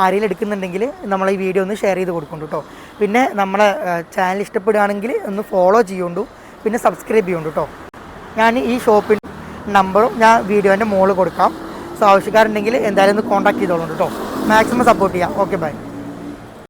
ആരെങ്കിലും എടുക്കുന്നുണ്ടെങ്കിൽ നമ്മൾ ഈ വീഡിയോ ഒന്ന് ഷെയർ ചെയ്ത് കൊടുക്കുന്നുണ്ട് കേട്ടോ പിന്നെ നമ്മളെ ചാനൽ ഇഷ്ടപ്പെടുകയാണെങ്കിൽ ഒന്ന് ഫോളോ ചെയ്യുന്നുണ്ടു പിന്നെ സബ്സ്ക്രൈബ് ചെയ്യുന്നുണ്ട് കേട്ടോ ഞാൻ ഈ ഷോപ്പിന്റെ നമ്പറും ഞാൻ വീഡിയോന്റെ മുകളിൽ കൊടുക്കാം. സോ ആവശ്യക്കാരുണ്ടെങ്കിൽ എന്തായാലും ഒന്ന് കോൺടാക്ട് ചെയ്തോളൂ കേട്ടോ മാക്സിമം സപ്പോർട്ട് ചെയ്യാം. Okay bye